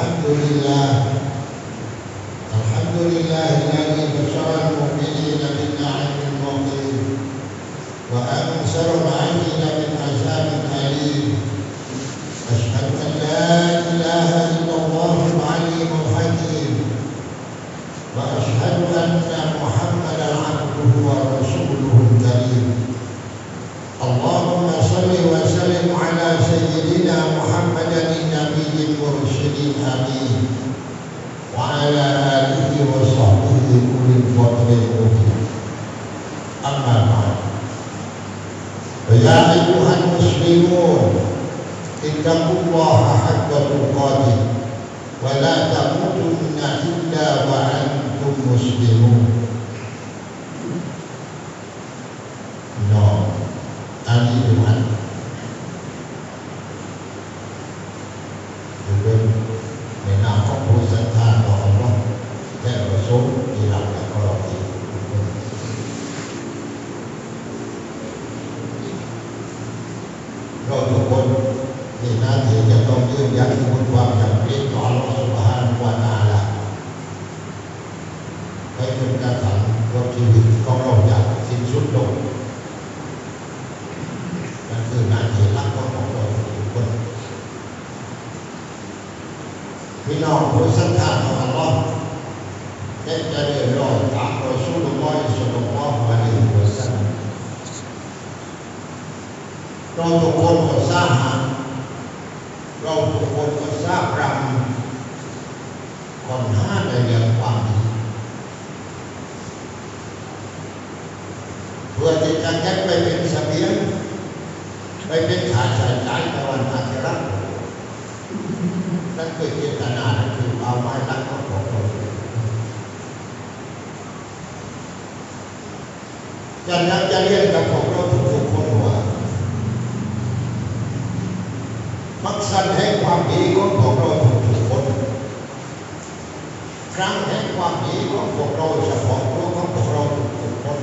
Alhamdulillah. Alhamdulillah. المبين أما بعد فيا أيها المسلمون اتقوا الله حق تقاته ولا تموتن إلا وأنتم مسلمون No, Tuhan. Juga พี่น้องผู้ศรัทธาของอัลลอฮฺได้จะเรียนรู้ตามรอซูลุลลอฮิศ็อลลอฮุอะลัยฮิวะซัลลัมเราทุกคนก็ทราบเราทุกคนก็ทราบรำก่อนห้าในเรื่องความดีเพื่อที่จะเก็บไปเป็นเสบียงไปเป็นขาใช้จ่ายในวันอาทิตย์ นั่นคือเจตนานั่นคือเอาไม้รักของเราจะนักจะเรียนกับพวกเราทุกๆคนว่ามักสันแห่งความดีของพวกเราทุกๆคน ครั้งแห่งความดีของพวกเราเฉพาะตัวของพวกเราทุกๆคน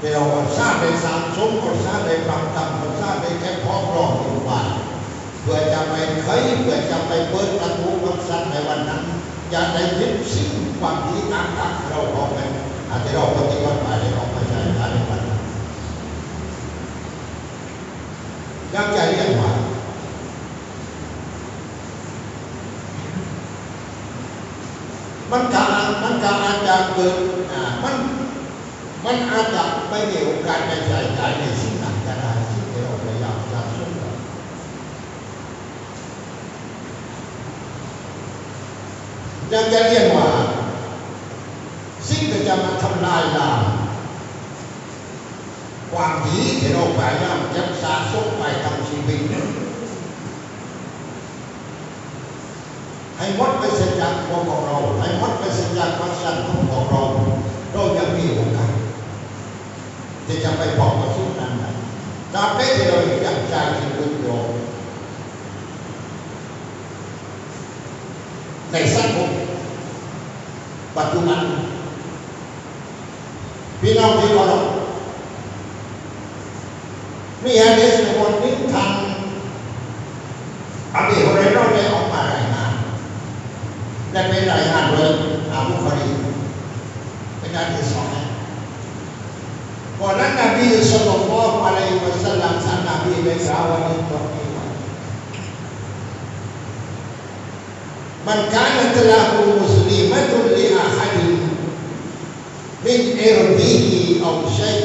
เดี๋ยววันชาติในสามสมวันชาติในฟังธรรมวันชาติในแค่พร้อมรองอยู่บ้าน เพื่อจะไปเคยเพื่อจะไปเปิดประตูมักสันในวันนั้นอย่าได้ยึดสิ่งความดีต่างๆเราออกไปอาจจะเราปฏิวัติไปในออกมาใช้ในวันนั้นยักษ์ใหญ่เรียกว่ามันกามันกาอาจจะเกิดอ่ามันมันอาจจะไม่มีโอกาสในใจใจในสิ่งนั้นก็ได้สิ่งที่เราพยายามสะสมกัน ยักษ์ใหญ่เรียกว่า สิ่งที่จะมาทำลายเราความดีที่เราพยายามเก็บสะสมไปทั้งชีวิตให้หมดไปเสียจากตัวของเราให้หมดไปเสียจากความสันของของเราเรายังมีโอกาสที่จะไปบอกกับสิ่งนั้นได้ตราบใดที่เรายังใจที่ลึกโยงในสังคมปั จจุบันพี่น้องที่เคารพมีฮะดีษในบทนี้ทางอบีฮุเรย์เรได้ออกมารายงานและเป็นรายงานโดยอาบุคารีเป็นการที่สองก่อนนั้นนบีสุลต่านละอะลัยฮิวะสัลลัมท่านนบีได้กล่าวไว้ในตรงนี้ว่ามันการตลาหูมุสลิมะตุลิอาฮัดมิน อิรบิฮิเอาชัย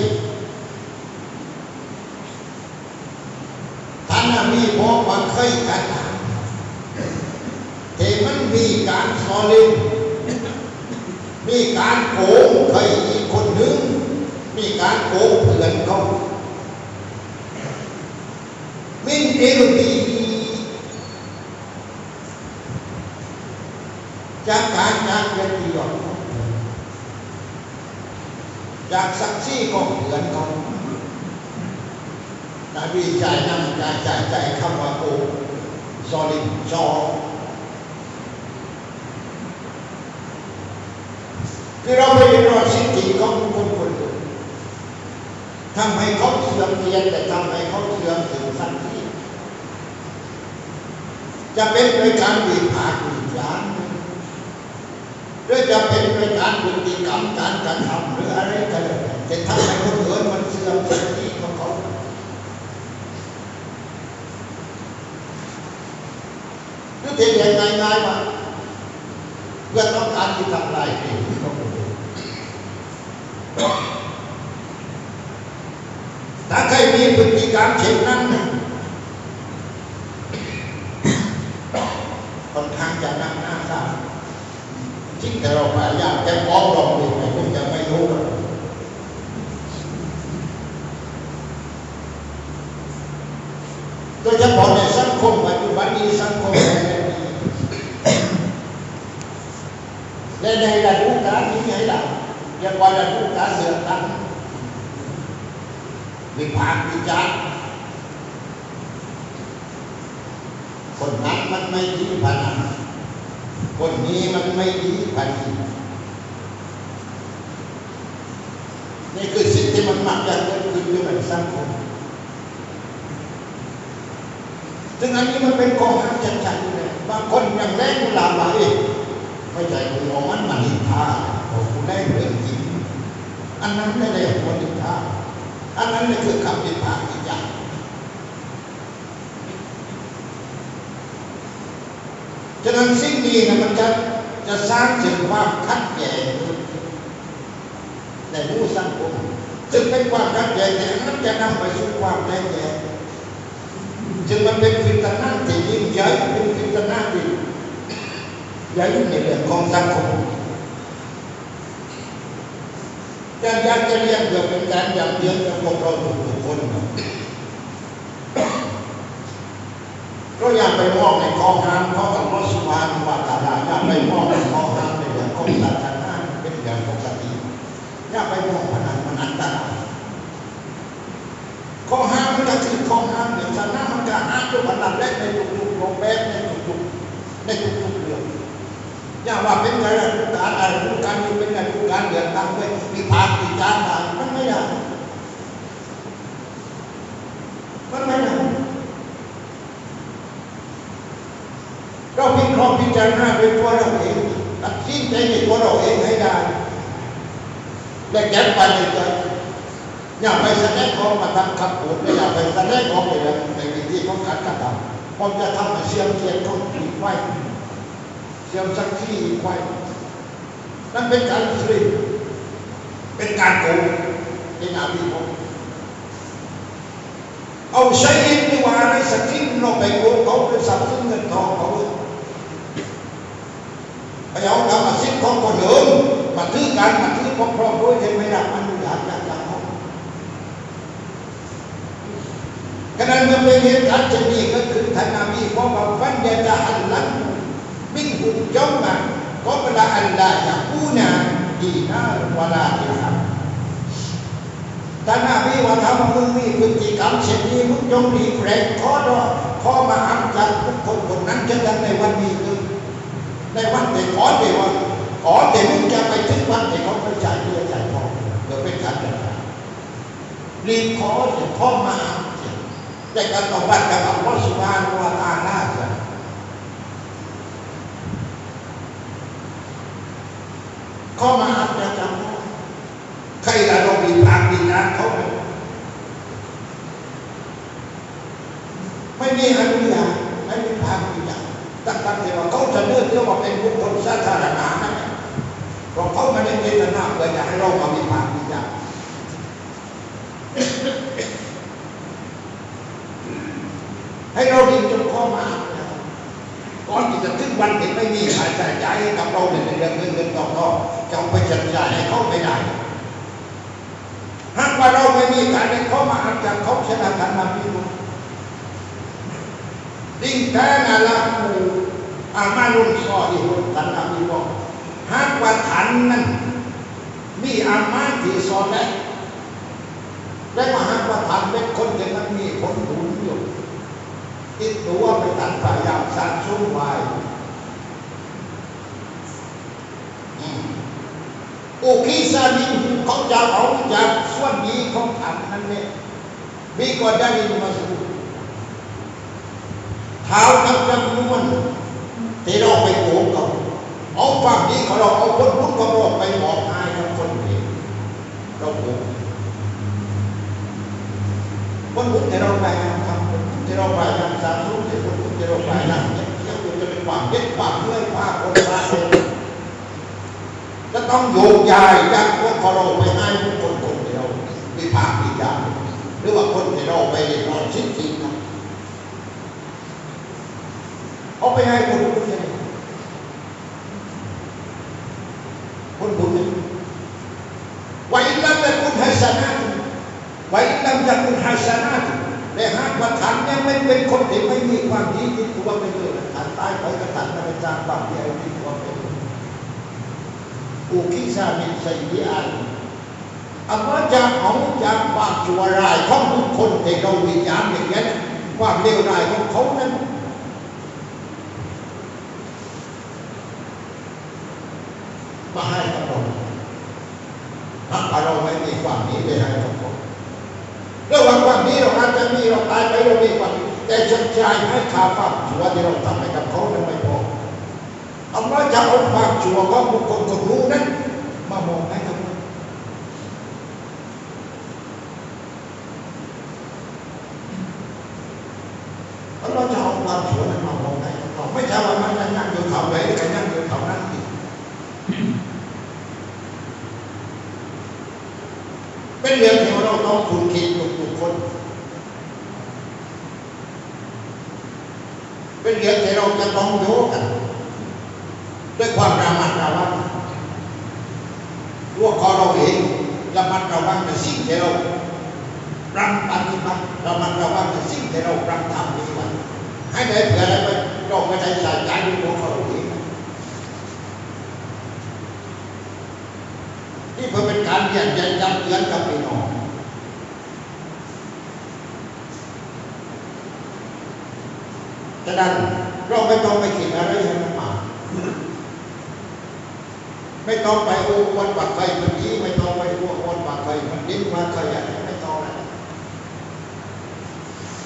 ท่านมีบอกว่าเคยกันแต่มันมีการซอลิมมีการโกงเคยอีกคนหนึ่ง มีการโกงเพื่อนเขามินเอรดี จากการจากเกียรติยศจากศักดิ์ศรีของเพื่อนเขานบีจ่ายนำจ่ายจ่ายจ่ายคำว่าโกซอลิมซอที่เราไม่รอดสิทธิของคนคนหนึ่งทำให้เขาเสื่อมเกียรติแต่ทำให้เขาเสื่อมถึงสันติจะเป็นโดยการวิพากษ์วิจารณ์ หรือจะเป็นโดยการพฤติกรรมการกระทำหรืออะไรก็แล้วแต่จะทำให้คนอื่นมันเสื่อมสติของเขาหรือเป็นอย่างง่ายๆว่าเพื่อต้องการที่ทำลายเองที่เขาพูดถ้าใครมีพฤติกรรมเช่นนั้นนะค่อนข้างจะนั่งหน้าตาจริงแต่เราพยายามจะฟ้องร้องเองแต่คงจะไม่รู้หรอกโดยเฉพาะในสังคมปัจจุบันนี้สังคมในในในระดู การนี้ไงล่ะยังว่าระดูการเลือกตั้งวิพากษ์วิจารณ์คนนั้นมันไม่ดีพนันคนนี้มันไม่ดีพนันนี่คือสิ่งที่มันมักจะเกิดขึ้นอยู่ในสังคมซึ่งอันนี้มันเป็นข้อห้ามชัดๆอยู่เลยบางคนยังแรงเวลาไหลไม่ใช่คุณมอมันมันนินทา โอ้คุณแรงเรื่องจริงอันนั้นไม่ได้คนนินทาอันนั้นนี่คือคำวิพากษ์วิจารณ์ฉะนั้นสิ่งนี้นะมันจะจะสร้างถึงความขัดแย้งในผู้สังคมจึงเป็นความขัดแย้งแต่นั้นจะนำไปสู่ความแตกแยกจึงมันเป็นฟิตนาที่ยิ่งใหญ่เป็นฟิตนาที่ใหญ่ในเรื่องของสังคม การอยากจะเรียนเพื่อเป็นการอย่างเดียวกับพวกเราทุกคนก็อย่าไปมองในข้อห้ามข้อกำหนดสุภาพวาตาลาอย่าไปมองในข้อห้ามในเรื่องของศาสนาเป็นอย่างปกติอย่าไปมองพนันมันอันตรายข้อห้ามมันก็คือข้อห้ามอย่างศาสนามันก็ห้ามทุกพนันและในทุกๆโรงแบบในทุกๆในทุก ย่าว่าเป็นไงล่ะทุกการอะไรทุกการนี้เป็นไงทุกการเดือดตังไว้มีภาคมีจานได้มันไม่ได้มันไม่ได้เราพิเครณาพิจารณาด้วยตัวเราเองตัดสินใจในตัวเราเองให้ได้และแก้ปัญหาใจอย่าไปแสดงออกมาทำคำพูดและอย่าไปแสดงออกในในวิธีของการกระทำเพราะจะทำให้เสื่อมเสียคนผิดไว้ เสียมสักที่ไว้นั่นเป็นการสลิมเป็นการโกงเป็นอาบิโกเอาใช้ยินดีว่าในสักที่เราไปโกงเขาเป็นสัตว์เงินทองเขาไปเอานมาสิ้นของคนอื่นมาถือการมาถือของครอบครัวยังไม่ได้อนุญาตจากทางเขาขณะเมื่อเป็นเหตุการณ์เช่นนี้ก็คือท่านนาบีบอกว่าฟันยาจะหันหลัง bil hujjamma qabla an la yakuna dinar wala dirham ถ้าหน้าพี่ว่าทำมึงมีพฤติกรรมเช่นนี้มึงยงหลีกเล่นข้อดอข้อมาอัมจากทุกคนคนนั้นจะดันในวันนี้คือในวันแต่ขอแต่ว่าขอแต่มึงจะไปถึงวันแต่เขาไม่จ่ายเพื่อจ่ายทองเดี๋ยวเป็นการจัดการรีบขอเสียข้อมาอัแต่การต่อบัตรกับอัลลอฮฺสุบานวะตาลา จะเขามาอัดประจำใครละเรามีทางมีงานเขาไปไม่มีอนุญาตไม่มีทางมีอย่างตั้งแต่ว่าเขาจะเลือกเรียกว่าเป็นบุคคลสาธารณะนั่นเพราะเขาไม่ได้เจตนาเพื่อจะให้เรามามีทางมีอย่างให้เราดีจนข้อมาก่อนที่จะถึงวันที่ไม่มีใครจ่ายจ่ให้กับเราในเรื่องเงินเงินทองทอง จะเอาไปจัดจ่ายให้เขาไม่ได้หากว่าเราไม่มีการให้เขามาอัดจากเขาชนะกันมาพิบุดิ้งแท้งาลามูอามาลุนซออีหุนทันนามีบอกหากว่าทันนั้นมีอามาที่ซอนได้และมาหากว่าทันเป็นคนที่มันมีผลบุญอยู่ติดตัวไปตัดพยายามสั่งสุ่มไว้ อคีซามินเขาจะเอาจากส่วนนี้ของอันนั้นเนี่ยมีก็ได้ยินมาสู่เท้ากับจมูกม้วนที่เราไปโกงกับเอาฝั่งนี้เขาเราเอาคนพุทธของเราไปบอกให้กับคนเห็นเราโกงคนพุทธที่เราไปทำคนพุทธที่เราไปทำสาธุที่คนพุทธที่เราไปนั่งเนี่ยยังอยู่จะเป็นความเย็ดความเมื่อยความคนพาเลยจะต้อง โยงยายจากพวกเขาเราไปให้ทุกคนคนที่เราวิพากษ์วิจารณ์หรือว่าคนที่เราไปนอนชิ้นจริงนะเอาไปให้คนพุทธเนี่ยคนพุทธเนี่ยไว้ลำแต่คุณฮัสนาไว้ลำจากคุณฮัสนาแต่หากว่าท่านยังไม่เป็นคนที่ไม่มีความดีที่ตัวไปเลยท่านตายไปก็ท่านจะไปสร้างความดีที่ ตัวไปอุคิสามิสัยยานอันว่าจะเอาจากความชั่วร้ายของทุกคนที่เราวิจาณอย่างนี้นความเลวร้ายของเขานั้นมาให้กับเราถ้าเราไม่มีความดีไปให้กับเขาระหว่างความดีเราอาจจะมีเราตายไปเรามีความแต่ชดใช้ให้ค่าความชั่วที่เราทำให้กับเขานั้น พอเอาจะเอาความชั่วของบุคคลคนรู้นั้นมามองให้กับเราเอาเราจะเอาความชั่วนั้นมามองให้กับเราไม่ใช่ว่ามันนั่งอยู่เขาไหนก็นั่งอยู่เขานั้นอีกเป็นเรื่องที่เราต้องคุณคิดทุกๆคนเป็นเรื่องที่เราจะต้องโยกัน ด้วยความระมัดระวังตัวคอเราเองระมัดระวังในสิ่งที่เรารำปฏิบัติระมัดระวังในสิ่งที่เรารำทำปฏิบัติให้ได้เผื่อได้ไปเราไม่ได้ใส่ใจในตัวเขาเองนี่เพื่อเป็นการเยียนยันยันเตือนกับพี่น้องฉะนั้นเราไม่ต้องไปคิดอะไรให้มันมาก ไม่ต้องไปโอ้วันปักไฟมันดีไม่ต้องไปโอ้วันปักไฟมันดิ้มาขยันไม่ต้องนะ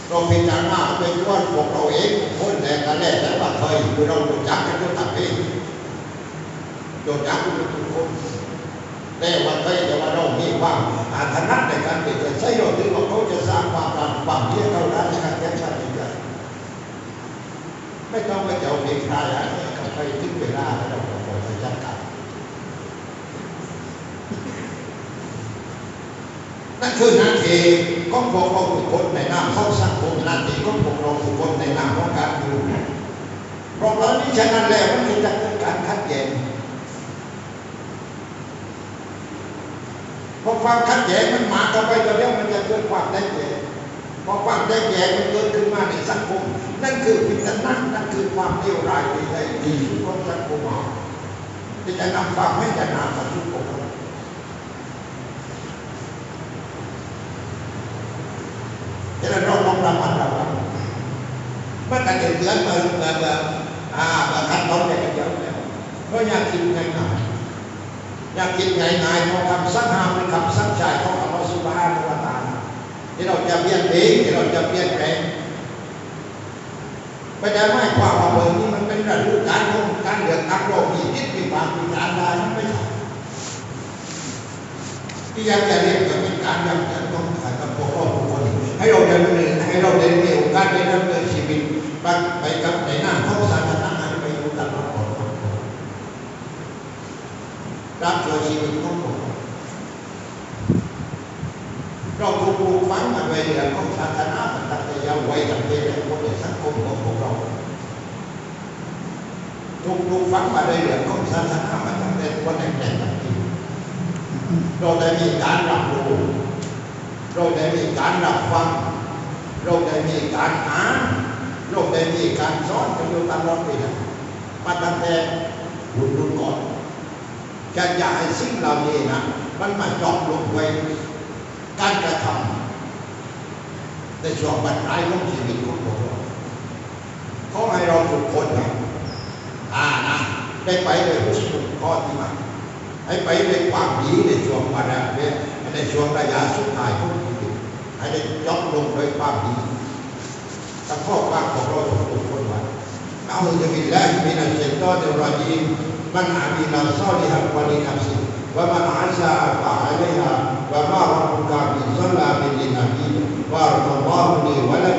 เราพิจารณาเป็นว่าพวกเราเองคนแรกกันแรกแต่ว่าเคยคือเราโดูจักกันด้วตัดเองโดูจักกันทุกคนแต่ว่าเคยแต่ว่าเรามีความอาถรรพ์ในการที่จะใช้เราถึงว่าเขาจะสร้างความรักความเยี่ยมเขาได้ในการแก้ชาติกันไม่ต้องไปเจ้าเด็กชายอะไรเขาไปถึงเวลาแล้วเราก็ปล่อยไปจัดการ นั่นคือหน้าที่ของพวกเราทุกคนในนามของสังคมหน้าที่ของพวกเราทุกคนในนามของการอยู่เพราะเรานี้ฉะนั้นแล้วมันจะเกิดการขัดแย้งพอความขัดแย้งมันมาเข้าไปแล้วมันจะเกิดความแตกแยกพอความแตกแยกมันเกิดขึ้นมาในสังคม นั่นคือวิจารณ์นั่นคือความเลวร้ายที่ได้ที่สุดของสังคมที่จะนำความไม่จะนามาสู่คนฉะนั้นเราต้องระมัดระวังเมื่อกตือนเมื่อเมื่อเมื่ออ่าเมื่อขั้นตอนเนี่ยจะเยอะแล้วเพราะอยากกินง่ายๆอยากกินง่ายๆเพราะคำสั่งห้ามเป็นคำสั่งใจของอัลลอฮฺสุบฮานะฮูวะตะอาลาที่เราจะเปลี่ยนเองที่เราจะเปลี่ยนแปลงไม่ได้หมความว่าเบอร์นี้มันเป็นฤดูกาลของการเลือกตั้งโลกมีทิศมีความมีการได้ไม่ใช่ที่ยากจะเรียนก็เป็นการยังจะ ให้เราดำเนินให้เราได้มีโอกาสได้ดำเนินชีวิตบักไปกับในหน้าของศาสนาไปอยู่ตลอดก่อนรับช่วชีวิตของผมเราถูกปลูกฝังมาในเรื่องของศาสนาตั้งแต่ยาว์วัยตั้งแต่ในคนในสังคมของพวกเราถูกปลูกฝังมาในเรื่องของศาสนามาตั้งแต่วันแรกๆตั้งแต่เราได้มีการรับรู้ เราได้มีการรับฟัง เราได้มีการอ่านเราได้มีการสอนกันอยู่ตลอดเวลามาตั้งแต่รุ่นรุ่นก่อนจะอย่าให้สิ่งเหล่านี้นะมันมาจอบลงไว้การกระทำในช่วงบรรยายของชีวิตของพวกเราขอให้เราทุกคนนะอ่านะได้ไปด้วยผู้สุดข้อที่มาให้ไปด้วยความดีในช่วงวันนี้ ในช่วงระยะสุดท้ายทุกทีให้ได้ยกลงด้วยความดีตะข้อความของเราทุกคนคนวันเอาจะมีและมีนักเสจตโตเดรจีมันอามีนักซ่อนหักวันนัสิว่ามันอาชาฝ่าอะไรฮะว่ามารับการบินสลาบินนักีว่าเราบ้าดีวันละ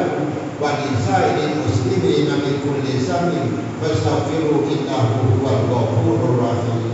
วันอินไซน์มุสลิมีนักคุลิซามินฟัสตัฟิรุอินนะฮูวัลกอฟูรุรราฮี